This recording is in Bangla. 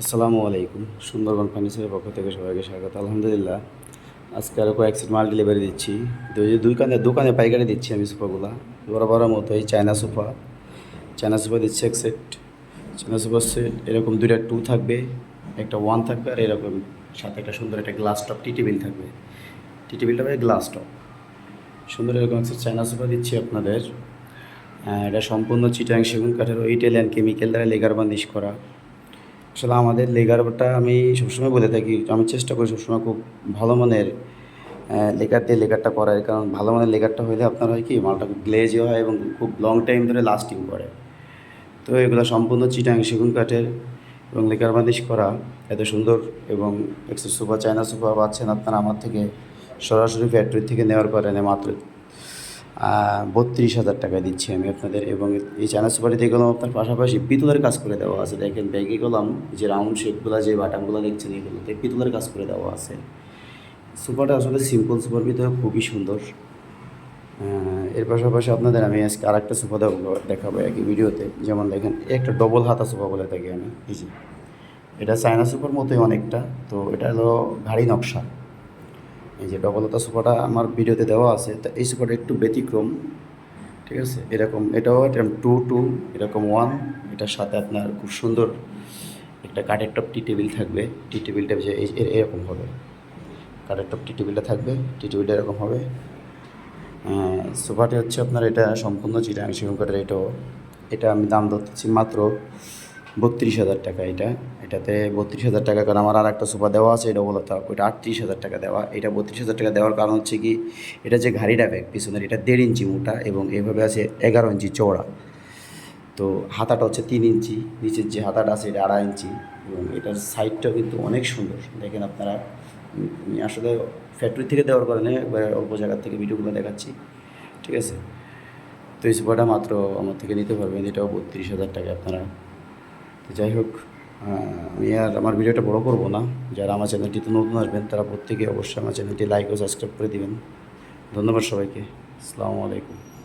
আসসালামু আলাইকুম, সুন্দরবন ফার্নিচারের পক্ষ থেকে সবাইকে স্বাগত। আলহামদুলিল্লাহ, আজকে আরও কয়েক সেট মাল ডেলিভারি দিচ্ছি। তো দুই কানে দোকানে পাইকারি দিচ্ছি আমি সোফাগুলো। বরাবর মতো এই চায়না সোফা। চায়না সোফা দিচ্ছি এক সেট। চায়না সোফা সেট এরকম দুইটা টু থাকবে, একটা ওয়ান থাকবে আর এরকম সাথে একটা সুন্দর একটা গ্লাস টপ টি টেবিল থাকবে। টি টেবিলটা হবে গ্লাস টপ সুন্দর এরকম একটা চায়না সোফা দিচ্ছি আপনাদের। এটা সম্পূর্ণ চিটাং সেগুন কাঠের ইটেল অ্যান্ড কেমিক্যাল দ্বারা লেগার বান্দিশ করা। আসলে আমাদের লেগারটা আমি সবসময় বলে থাকি, আমি চেষ্টা করি সবসময় খুব ভালো মানের লেগার দিয়ে লেগারটা করার। কারণ ভালো মানের লেগারটা হলে আপনার হয় কি, মালটা খুব গ্লেজও হয় এবং খুব লং টাইম ধরে লাস্টিং করে। তো এগুলো সম্পূর্ণ চিটাং সেগুন কাঠের এবং লেকার বান্দিশ করা এত সুন্দর এবং এক্সেস সোফা চায়না সোফা পাচ্ছেন আপনারা আমার থেকে, সরাসরি ফ্যাক্টরি থেকে নেওয়ার কারণে মাত্র বত্রিশ হাজার টাকা দিচ্ছি আমি আপনাদের এবং এই চায়না সুপারি দিয়ে আপনার পাশাপাশি পিতলের কাজ করে দেওয়া আছে। দেখেন, ব্যাগে গেলাম যে রাউন্ড শেপগুলো যে বাটামগুলো দেখছেন, এগুলোতে পিতলের কাজ করে দেওয়া আছে। সুপারটা আসলে সিম্পল সুপার ভিতরে খুবই সুন্দর। এর পাশাপাশি আপনাদের আমি আজকে আর একটা সোফা দেখাবো দেখাবো একই ভিডিওতে। যেমন দেখেন, একটা ডবল হাতা সোফা বলে থাকি আমি, এই যে। এটা চায়না সুপার মতোই অনেকটা, তো এটা হলো ভারী নকশা। এই যে ডবলতা সোফাটা আমার ভিডিওতে দেওয়া আছে, তা এই সোফাটা একটু ব্যতিক্রম, ঠিক আছে? এরকম এটাও এরকম টু টু, এরকম ওয়ান, এটার সাথে আপনার খুব সুন্দর একটা কাঠের টপ টি টেবিল থাকবে। টি টেবিলটা যে এরকম হবে। কাঠের টপ টি টেবিলটা থাকবে, টি টেবিলটা এরকম হবে। সোফাটি হচ্ছে আপনার এটা সম্পূর্ণ সেগুন কাঠের, এটাও। এটা আমি দাম ধরছি মাত্র বত্রিশ হাজার টাকা এটা। এটাতে বত্রিশ হাজার টাকা, কারণ আমার আর একটা সোফা দেওয়া আছে, এটা বলো তা ওইটা আটত্রিশ হাজার টাকা দেওয়া। এটা বত্রিশ হাজার টাকা দেওয়ার কারণ হচ্ছে কি, এটা যে ঘাড়িটা ব্যাগ, পিছনের এটা দেড় ইঞ্চি মোটা এবং এভাবে আছে এগারো ইঞ্চি চওড়া। তো হাতাটা হচ্ছে তিন ইঞ্চি, নিচের যে হাতাটা আছে এটা আড়াই ইঞ্চি এবং এটার সাইডটাও কিন্তু অনেক সুন্দর। দেখেন আপনারা আসলে ফ্যাক্টরি থেকে দেওয়ার কারণে অল্প জায়গার থেকে ভিডিওগুলো দেখাচ্ছি, ঠিক আছে? তো এই সোফাটা মাত্র আমার থেকে নিতে পারবেন, এটাও বত্রিশ হাজার টাকা আপনারা। যাই হোক আমি আর আমার ভিডিওটা বড় করব না। যারা আমার চ্যানেলটিতে নতুন আসবেন, তারা প্রত্যেকে অবশ্যই আমার চ্যানেলটি লাইক ও সাবস্ক্রাইব করে দেবেন। ধন্যবাদ সবাইকে। আসসালামু আলাইকুম।